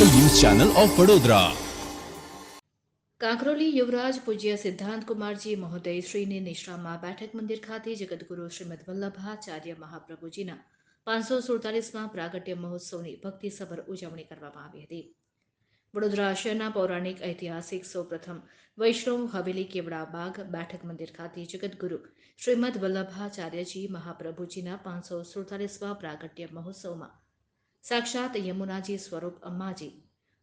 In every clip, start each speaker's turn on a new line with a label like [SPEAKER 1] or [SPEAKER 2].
[SPEAKER 1] Channel of Vadodara.
[SPEAKER 2] Kankroli યુવરાજ પૂજ્ય સિદ્ધાંત કુમારજી મહોદય નિશ્રામાં બેઠક મંદિર ખાતે જગદગુરુ શ્રીમદ વલ્લભાચાર્ય મહાપ્રભુજીના પાંચસો સુડતાલીસમાં પ્રાગટ્ય મહોત્સવની ભક્તિસભર ઉજવણી કરવામાં આવી હતી. વડોદરા શહેરના પૌરાણિક ઐતિહાસિક સૌપ્રથમ વૈષ્ણવ હવેલી કેવડા બાગ બેઠક મંદિર ખાતે જગતગુરુ શ્રીમદ વલ્લભાચાર્યજી મહાપ્રભુજીના પાંચસો સુડતાલીસમાં પ્રાગટ્ય મહોત્સવમાં સાક્ષાત યમુનાજી સ્વરૂપ અમ્માજી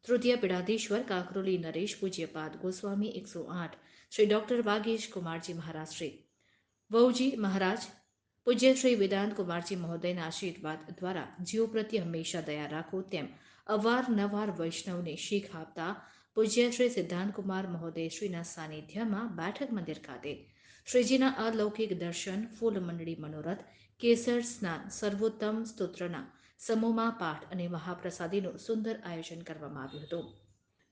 [SPEAKER 2] તૃતીય પીડાધીશ્વર કાકરોલી નરેશ પૂજ્યપાદ ગોસ્વામી એકસો આઠ, શ્રી ડોક્ટર વાગીશ કુમારજી મહારાજ શ્રી. વહુજી મહારાજ, પૂજ્ય શ્રી વેદાંત કુમારજી મહોદયના આશીર્વાદ દ્વારા જીવ પ્રત્યે હંમેશા દયા રાખો તેમ અવારનવાર વૈષ્ણવને શીખ આપતા પૂજ્ય શ્રી સિદ્ધાંત કુમાર મહોદય શ્રીના સાનિધ્યમાં બેઠક મંદિર ખાતે શ્રીજીના અલૌકિક દર્શન, ફૂલ મંડળી મનોરથ, કેસર સ્નાન, સર્વોત્તમ સ્તોત્રના સમૂહમાં પાઠ અને મહાપ્રસાદીનું સુંદર આયોજન કરવામાં આવ્યું હતું.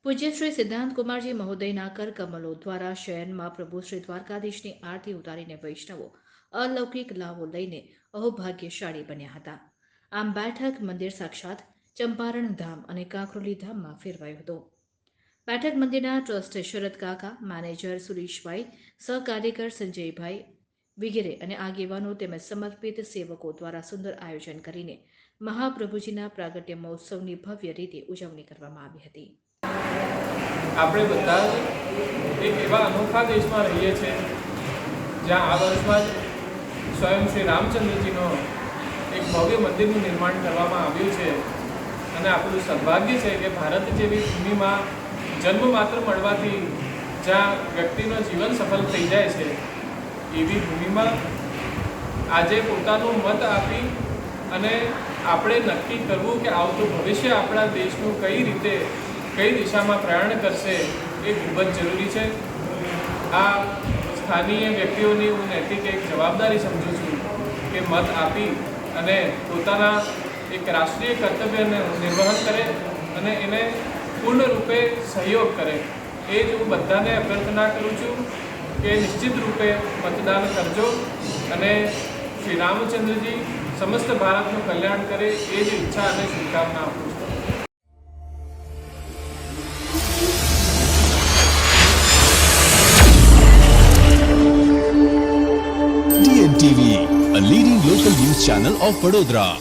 [SPEAKER 2] પૂજ્ય શ્રી સિદ્ધાંત કુમારજી મહોદયના કર કમલો દ્વારા શયનમાં પ્રભુ શ્રી દ્વારકાધીશની આરતી ઉતારીને વૈષ્ણવો અલૌકિક લાભો લઈને અહોભાગ્યશાળી બન્યા હતા. આમ બેઠક મંદિર સાક્ષાત ચંપારણ ધામ અને કાંકરોલી ધામમાં ફેરવાયો હતો. બેઠક મંદિરના ટ્રસ્ટ શરદ કાકા, મેનેજર સુરેશભાઈ, સહકાર્યકર સંજયભાઈ વગેરે અને આગેવાનો તેમજ સમર્પિત સેવકો દ્વારા સુંદર આયોજન કરીને મહાપ્રભુજીના પ્રાગટ્ય મહોત્સવની ભવ્ય રીતે ઉજવણી કરવામાં આવી હતી.
[SPEAKER 3] આપણે બધા એક એવા અનોખા દેશમાં રહીએ છીએ, જ્યાં આ વર્ષમાં જ સ્વયં શ્રી રામચંદ્રજીનો એક ભવ્ય મંદિરનું નિર્માણ કરવામાં આવ્યું છે. અને આપણું સદભાગ્ય છે કે ભારત જેવી ભૂમિમાં જન્મ માત્ર મળવાથી જ્યાં વ્યક્તિનો જીવન સફળ થઈ જાય છે, એવી ભૂમિમાં આજે પોતાનું મત આપી અને આપણે નક્કી કરવું કે આવતું ભવિષ્ય આપણા દેશનું કઈ રીતે, કઈ દિશામાં પ્રયાણ કરશે એ ખૂબ જ જરૂરી છે. આ સ્થાનીય વ્યક્તિઓની હું નૈતિક એક જવાબદારી સમજું છું કે મત આપી અને પોતાના એક રાષ્ટ્રીય કર્તવ્યને નિર્વહન કરે અને એને પૂર્ણ રૂપે સહયોગ કરે. એ જ હું બધાને અભ્યર્થના કરું છું કે નિશ્ચિત રૂપે મતદાન કરજો અને શ્રી રામચંદ્રજી સમસ્ત ભારતનું કલ્યાણ કરે એ જ ઈચ્છા અને શુભકામના આપું છું.
[SPEAKER 1] DNTV a leading local news channel of Vadodara